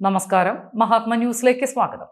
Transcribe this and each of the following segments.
നമസ്കാരം. മഹാത്മ ന്യൂസിലേക്ക് സ്വാഗതം.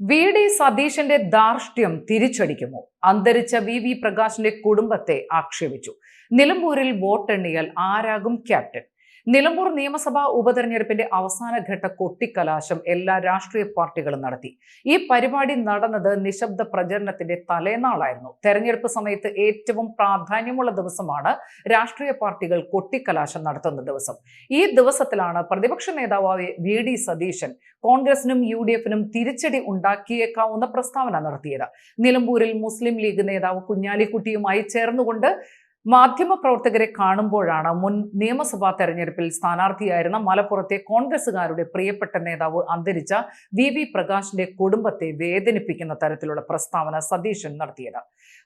വി. ഡി. സതീശന്റെ ധാർഷ്ട്യം തിരിച്ചടിക്കുമോ? അന്തരിച്ച വി. വി. പ്രകാശിന്റെ കുടുംബത്തെ ആക്ഷേപിച്ചു. നിലമ്പൂരിൽ വോട്ടെണ്ണിയാൽ ആരാകും ക്യാപ്റ്റൻ? നിലമ്പൂർ നിയമസഭാ ഉപതെരഞ്ഞെടുപ്പിന്റെ അവസാനഘട്ട കൊട്ടിക്കലാശം എല്ലാ രാഷ്ട്രീയ പാർട്ടികളും നടത്തി. ഈ പരിപാടി നടന്നത് നിശബ്ദ പ്രചരണത്തിന്റെ തലേനാളായിരുന്നു. തെരഞ്ഞെടുപ്പ് സമയത്ത് ഏറ്റവും പ്രാധാന്യമുള്ള ദിവസമാണ് രാഷ്ട്രീയ പാർട്ടികൾ കൊട്ടിക്കലാശം നടത്തുന്ന ദിവസം. ഈ ദിവസത്തിലാണ് പ്രതിപക്ഷ നേതാവായ വി ഡി സതീശൻ കോൺഗ്രസിനും യു ഡി എഫിനും തിരിച്ചടി ഉണ്ടാക്കിയേക്കാവുന്ന പ്രസ്താവന നടത്തിയത്. നിലമ്പൂരിൽ മുസ്ലിം ലീഗ് നേതാവ് കുഞ്ഞാലിക്കുട്ടിയുമായി ചേർന്നുകൊണ്ട് മാധ്യമപ്രവർത്തകരെ കാണുമ്പോഴാണ് മുൻ നിയമസഭാ തെരഞ്ഞെടുപ്പിൽ സ്ഥാനാർത്ഥിയായിരുന്ന മലപ്പുറത്തെ കോൺഗ്രസുകാരുടെ പ്രിയപ്പെട്ട നേതാവ് അന്തരിച്ച വി വി പ്രകാശിന്റെ കുടുംബത്തെ വേദനിപ്പിക്കുന്ന തരത്തിലുള്ള പ്രസ്താവന സതീശൻ നടത്തിയത്.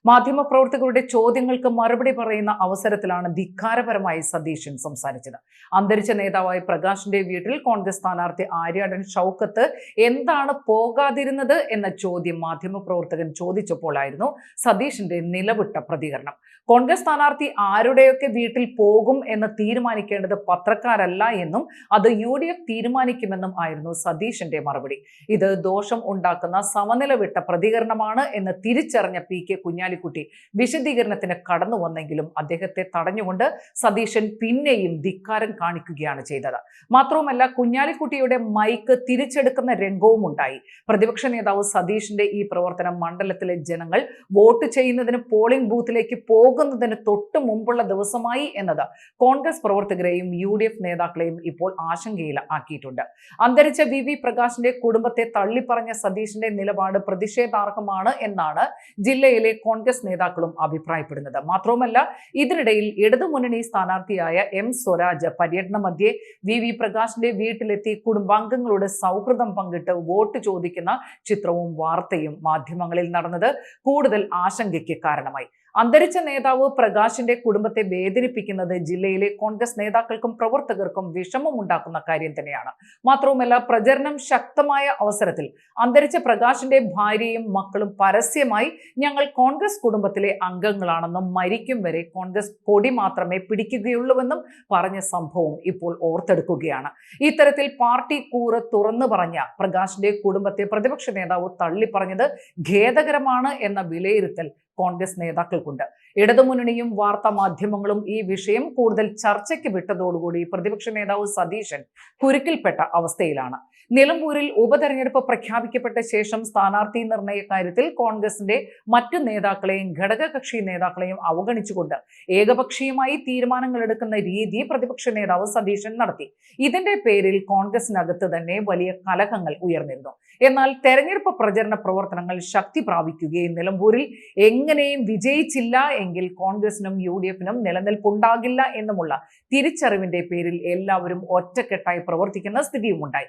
മാധ്യമപ്രവർത്തകരുടെ ചോദ്യങ്ങൾക്ക് മറുപടി പറയുന്ന അവസരത്തിലാണ് ധിക്കാരപരമായി സതീശൻ സംസാരിച്ചത്. അന്തരിച്ച നേതാവായ പ്രകാശിന്റെ വീട്ടിൽ കോൺഗ്രസ് സ്ഥാനാർത്ഥി ആര്യാടൻ ഷൗക്കത്ത് എന്താണ് പോകാതിരുന്നത് എന്ന ചോദ്യം മാധ്യമപ്രവർത്തകൻ ചോദിച്ചപ്പോഴായിരുന്നു സതീഷിന്റെ നിലവിട്ട പ്രതികരണം. കോൺഗ്രസ് സ്ഥാനാർത്ഥി ആരുടെയൊക്കെ വീട്ടിൽ പോകും എന്ന് തീരുമാനിക്കേണ്ടത് പത്രക്കാരല്ല എന്നും അത് യു ഡി എഫ് തീരുമാനിക്കുമെന്നും ആയിരുന്നു സതീഷിന്റെ മറുപടി. ഇത് ദോഷം ഉണ്ടാക്കുന്ന സമനില വിട്ട പ്രതികരണമാണ് എന്ന് തിരിച്ചറിഞ്ഞ പി കെ കുഞ്ഞാലിക്കുട്ടി വിശദീകരണത്തിന് കടന്നു വന്നെങ്കിലും അദ്ദേഹത്തെ തടഞ്ഞുകൊണ്ട് സതീശൻ പിന്നെയും ധിക്കാരം കാണിക്കുകയാണ് ചെയ്തത്. മാത്രവുമല്ല കുഞ്ഞാലിക്കുട്ടിയുടെ മൈക്ക് തിരിച്ചെടുക്കുന്ന രംഗവും ഉണ്ടായി. പ്രതിപക്ഷ നേതാവ് സതീഷിന്റെ ഈ പ്രവർത്തനം മണ്ഡലത്തിലെ ജനങ്ങൾ വോട്ട് ചെയ്യുന്നതിന് പോളിംഗ് ബൂത്തിലേക്ക് പോകുന്നതിന് തൊട്ട് മുമ്പുള്ള ദിവസമായി എന്നത്. കോൺഗ്രസ് പ്രവർത്തകരെയും യു ഡി എഫ് നേതാക്കളെയും ഇപ്പോൾ ആശങ്കയിൽ ആക്കിയിട്ടുണ്ട്. അന്തരിച്ച വി വി പ്രകാശിന്റെ കുടുംബത്തെ തള്ളിപ്പറഞ്ഞ സതീഷിന്റെ നിലപാട് പ്രതിഷേധാർഹമാണ് എന്നാണ് ജില്ലയിലെ കോൺഗ്രസ് നേതാക്കളും അഭിപ്രായപ്പെടുന്നത്. മാത്രവുമല്ല ഇതിനിടയിൽ ഇടതുമുന്നണി സ്ഥാനാർത്ഥിയായ എം സ്വരാജ് പര്യടന മധ്യേ വി വി പ്രകാശിന്റെ വീട്ടിലെത്തി കുടുംബാംഗങ്ങളോട് സൗഹൃദം പങ്കിട്ട് വോട്ട് ചോദിക്കുന്ന ചിത്രവും വാർത്തയും മാധ്യമങ്ങളിൽ നടന്നത് കൂടുതൽ ആശങ്കയ്ക്ക് കാരണമായി. അന്തരിച്ച നേതാവ് പ്രകാശിന്റെ കുടുംബത്തെ വേദനിപ്പിക്കുന്നത് ജില്ലയിലെ കോൺഗ്രസ് നേതാക്കൾക്കും പ്രവർത്തകർക്കും വിഷമമുണ്ടാക്കുന്ന കാര്യം തന്നെയാണ്. മാത്രവുമല്ല പ്രചരണം ശക്തമായ അവസരത്തിൽ അന്തരിച്ച പ്രകാശിന്റെ ഭാര്യയും മക്കളും പരസ്യമായി ഞങ്ങൾ കോൺഗ്രസ് കുടുംബത്തിലെ അംഗങ്ങളാണെന്നും മരിക്കും വരെ കോൺഗ്രസ് കൊടി മാത്രമേ പിടിക്കുകയുള്ളൂവെന്നും പറഞ്ഞ സംഭവം ഇപ്പോൾ ഓർത്തെടുക്കുകയാണ്. ഇത്തരത്തിൽ പാർട്ടി കൂറ് തുറന്നു പറഞ്ഞ പ്രകാശിന്റെ കുടുംബത്തെ പ്രതിപക്ഷ നേതാവ് തള്ളിപ്പറഞ്ഞത് ഖേദകരമാണ് എന്ന വിലയിരുത്തൽ കോൺഗ്രസ് നേതാക്കൾക്കുണ്ട്. ഇടതുമുന്നണിയും വാർത്താ മാധ്യമങ്ങളും ഈ വിഷയം കൂടുതൽ ചർച്ചയ്ക്ക് വിട്ടതോടുകൂടി പ്രതിപക്ഷ നേതാവ് സതീശൻ കുരുക്കിൽപ്പെട്ട അവസ്ഥയിലാണ്. നിലമ്പൂരിൽ ഉപതെരഞ്ഞെടുപ്പ് പ്രഖ്യാപിക്കപ്പെട്ട ശേഷം സ്ഥാനാർത്ഥി നിർണയ കാര്യത്തിൽ കോൺഗ്രസിന്റെ മറ്റു നേതാക്കളെയും ഘടകകക്ഷി നേതാക്കളെയും അവഗണിച്ചുകൊണ്ട് ഏകപക്ഷീയമായി തീരുമാനങ്ങൾ എടുക്കുന്ന രീതി പ്രതിപക്ഷ നേതാവ് സതീശൻ നടത്തി. ഇതിന്റെ പേരിൽ കോൺഗ്രസിനകത്ത് തന്നെ വലിയ കലഹങ്ങൾ ഉയർന്നിരുന്നു. എന്നാൽ തെരഞ്ഞെടുപ്പ് പ്രചരണ പ്രവർത്തനങ്ങൾ ശക്തി പ്രാപിക്കുകയും നിലമ്പൂരിൽ എങ്ങനെയും വിജയിച്ചില്ല എങ്കിൽ കോൺഗ്രസിനും യു ഡി എഫിനും നിലനിൽപ്പുണ്ടാകില്ല എന്നുമുള്ള തിരിച്ചറിവിന്റെ പേരിൽ എല്ലാവരും ഒറ്റക്കെട്ടായി പ്രവർത്തിക്കുന്ന സ്ഥിതിയും ഉണ്ടായി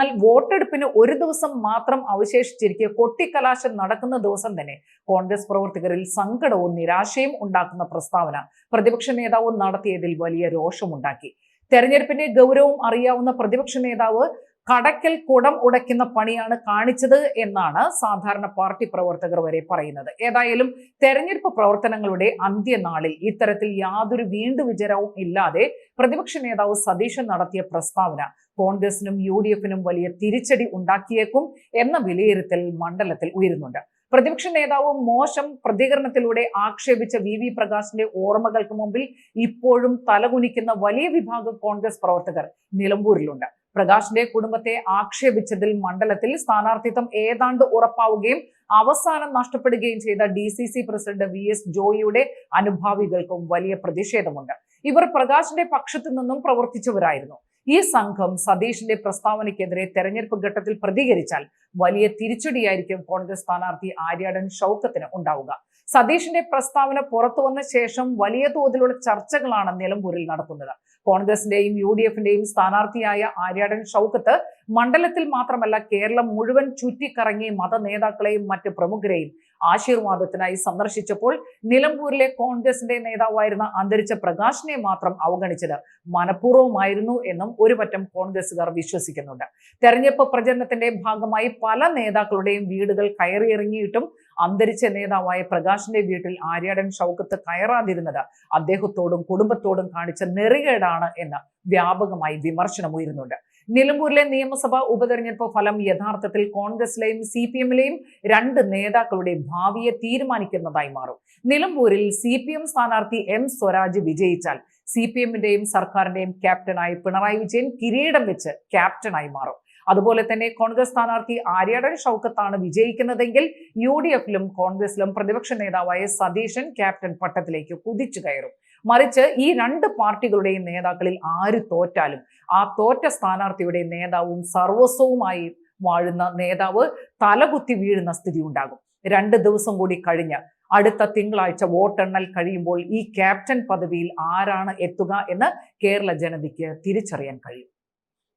എന്നാൽ വോട്ടെടുപ്പിന് ഒരു ദിവസം മാത്രം അവശേഷിച്ചിരിക്കെ കൊട്ടിക്കലാശം നടക്കുന്ന ദിവസം തന്നെ കോൺഗ്രസ് പ്രവർത്തകരിൽ സങ്കടവും നിരാശയും ഉണ്ടാക്കുന്ന പ്രസ്താവന പ്രതിപക്ഷ നേതാവ് നടത്തിയതിൽ വലിയ രോഷമുണ്ടാക്കി. തെരഞ്ഞെടുപ്പിന്റെ ഗൗരവം അറിയാവുന്ന പ്രതിപക്ഷ നേതാവ് കടക്കൽ കുടം ഉടയ്ക്കുന്ന പണിയാണ് കാണിച്ചത് എന്നാണ് സാധാരണ പാർട്ടി പ്രവർത്തകർ വരെ പറയുന്നത്. ഏതായാലും തെരഞ്ഞെടുപ്പ് പ്രവർത്തനങ്ങളുടെ അന്ത്യനാളിൽ ഇത്തരത്തിൽ യാതൊരു വീണ്ടു വിചാരവും ഇല്ലാതെ പ്രതിപക്ഷ നേതാവ് സതീശൻ നടത്തിയ പ്രസ്താവന കോൺഗ്രസിനും യു ഡി എഫിനും വലിയ തിരിച്ചടി ഉണ്ടാക്കിയേക്കും എന്ന വിലയിരുത്തൽ മണ്ഡലത്തിൽ ഉയരുന്നുണ്ട്. പ്രതിപക്ഷ നേതാവ് മോശം പ്രതികരണത്തിലൂടെ ആക്ഷേപിച്ച വി വി പ്രകാശിന്റെ ഓർമ്മകൾക്ക് മുമ്പിൽ ഇപ്പോഴും തലകുനിക്കുന്ന വലിയ വിഭാഗം കോൺഗ്രസ് പ്രവർത്തകർ നിലമ്പൂരിലുണ്ട്. പ്രകാശിന്റെ കുടുംബത്തെ ആക്ഷേപിച്ചതിൽ മണ്ഡലത്തിൽ സ്ഥാനാർത്ഥിത്വം ഏതാണ്ട് ഉറപ്പാവുകയും അവസാനം നഷ്ടപ്പെടുകയും ചെയ്ത D C C president V S ജോയിയുടെ അനുഭാവികൾക്കും വലിയ പ്രതിഷേധമുണ്ട്. ഇവർ പ്രകാശിന്റെ പക്ഷത്തു നിന്നും പ്രവർത്തിച്ചവരായിരുന്നു. ഈ സംഘം സതീഷിന്റെ പ്രസ്താവനയ്ക്കെതിരെ തെരഞ്ഞെടുപ്പ് ഘട്ടത്തിൽ പ്രതികരിച്ചാൽ വലിയ തിരിച്ചടിയായിരിക്കും കോൺഗ്രസ് സ്ഥാനാർത്ഥി ആര്യാടൻ ഷൗക്കത്തിന് ഉണ്ടാവുക. സതീഷിന്റെ പ്രസ്താവന പുറത്തുവന്ന ശേഷം വലിയ തോതിലുള്ള ചർച്ചകളാണ് നിലമ്പൂരിൽ നടക്കുന്നത്. കോൺഗ്രസിന്റെയും യു ഡി എഫിന്റെയും സ്ഥാനാർത്ഥിയായ ആര്യാടൻ ഷൗക്കത്ത് മണ്ഡലത്തിൽ മാത്രമല്ല കേരളം മുഴുവൻ ചുറ്റിക്കറങ്ങി മത നേതാക്കളെയും മറ്റ് പ്രമുഖരെയും ആശീർവാദത്തിനായി സന്ദർശിച്ചപ്പോൾ നിലമ്പൂരിലെ കോൺഗ്രസിന്റെ നേതാവായിരുന്ന അന്തരിച്ച പ്രകാശിനെ മാത്രം അവഗണിച്ചത് മനഃപൂർവമായിരുന്നു എന്നും ഒരു പറ്റം കോൺഗ്രസുകാർ വിശ്വസിക്കുന്നുണ്ട്. തെരഞ്ഞെടുപ്പ് പ്രചരണത്തിന്റെ ഭാഗമായി പല നേതാക്കളുടെയും വീടുകൾ കയറിയിറങ്ങിയിട്ടും അന്തരിച്ച നേതാവായ പ്രകാശിന്റെ വീട്ടിൽ ആര്യാടൻ ഷൗക്കത്ത് കയറാതിരുന്നത് അദ്ദേഹത്തോടും കുടുംബത്തോടും കാണിച്ച നെറികേടാണ് എന്ന് വ്യാപകമായി വിമർശനം ഉയരുന്നുണ്ട്. നിലമ്പൂരിലെ നിയമസഭാ ഉപതെരഞ്ഞെടുപ്പ് ഫലം യഥാർത്ഥത്തിൽ കോൺഗ്രസിലെയും സി പി എമ്മിലെയും രണ്ട് നേതാക്കളുടെ ഭാവിയെ തീരുമാനിക്കുന്നതായി മാറും. നിലമ്പൂരിൽ സി പി എം സ്ഥാനാർത്ഥി എം സ്വരാജ് വിജയിച്ചാൽ സി പി എമ്മിന്റെയും സർക്കാരിന്റെയും ക്യാപ്റ്റനായി പിണറായി വിജയൻ കിരീടം വെച്ച് ക്യാപ്റ്റനായി മാറും. അതുപോലെ തന്നെ കോൺഗ്രസ് സ്ഥാനാർത്ഥി ആര്യാടൻ ഷൗക്കത്താണ് വിജയിക്കുന്നതെങ്കിൽ യു ഡി എഫിലും കോൺഗ്രസിലും പ്രതിപക്ഷ നേതാവായ സതീശൻ ക്യാപ്റ്റൻ പട്ടത്തിലേക്ക് കുതിച്ചു കയറും. മറിച്ച് ഈ രണ്ട് പാർട്ടികളുടെയും നേതാക്കളിൽ ആര് തോറ്റാലും ആ തോറ്റ സ്ഥാനാർത്ഥിയുടെ നേതാവും സർവസ്വവുമായി വാഴുന്ന നേതാവ് തലകുത്തി വീഴുന്ന സ്ഥിതി ഉണ്ടാകും. രണ്ട് ദിവസം കൂടി കഴിഞ്ഞ് അടുത്ത തിങ്കളാഴ്ച വോട്ടെണ്ണൽ കഴിയുമ്പോൾ ഈ ക്യാപ്റ്റൻ പദവിയിൽ ആരാണ് എത്തുക എന്ന് കേരള ജനതയ്ക്ക് തിരിച്ചറിയാൻ കഴിയും.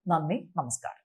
നന്ദി നമസ്കാരം.